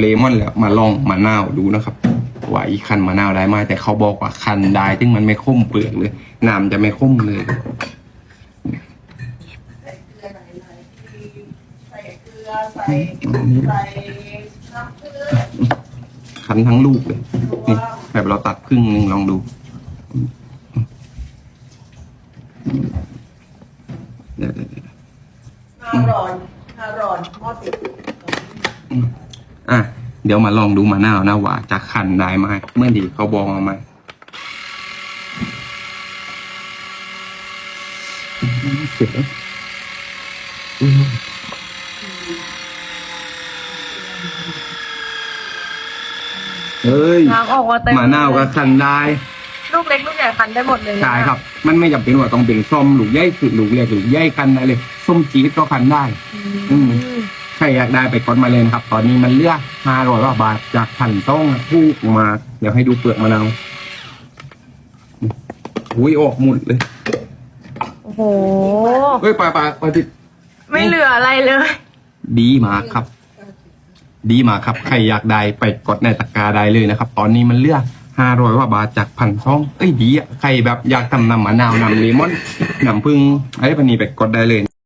เลมอนแล้วมาลองมะนาวดูนะครับว่าอีคันมะนาวได้ไหมแต่เขาบอกว่าคันได้ซึ่งมันไม่ข้มเปลือกเลยน้ำจะไม่ข้มเลยคันทั้งลูกเลยนี่แบบเราตัดครึ่งหนึ่งลองดูเดี๋ยวเดี๋ยวเดี๋ยวห้าร้อนห้าร้อนหม้อติด อะเดี๋ยวมาลองดูมะนาวนะว่าจะคันได้ไหมเมื่อดีเขาบอกมาไหมเสร็จแล้วอืมเฮ้ยน้ำออกมาเต็มมะนาวก็คันได้ ลูกเล็กลูกใหญ่คันได้หมดเลยนะใช่ครับ มันไม่จำเป็นว่าต้องเป็นส้มลูกใหญ่คือลูกเล็กลูกใหญ่คันได้เลย ส้มจี๊ดก็คันได้ อืมใคร อยากได้ไปกดมาเลยนะครับ ตอนนี้มันเหลือกห้าร้อยกว่าบาทจากพันต้องถูกมา เดี๋ยวให้ดูเปลือกมะนาวอุ้ยออกหมุดเลยโอ้โหเฮ้ยปลาปลาปลาติดไม่เหลืออะไรเลย ดีมากครับ ดีมากครับ ใครอยากได้ไปกดในตะกร้าได้เลยนะครับ ตอนนี้มันเหลือกห้าร้อยกว่าบาทจากพันซ่อง เอ้ยดีอะ ใครแบบอยากทำน้ำมะนาวนำเลมอนน้ำผึ้งอะไรแบบนี้ไปกดได้เลย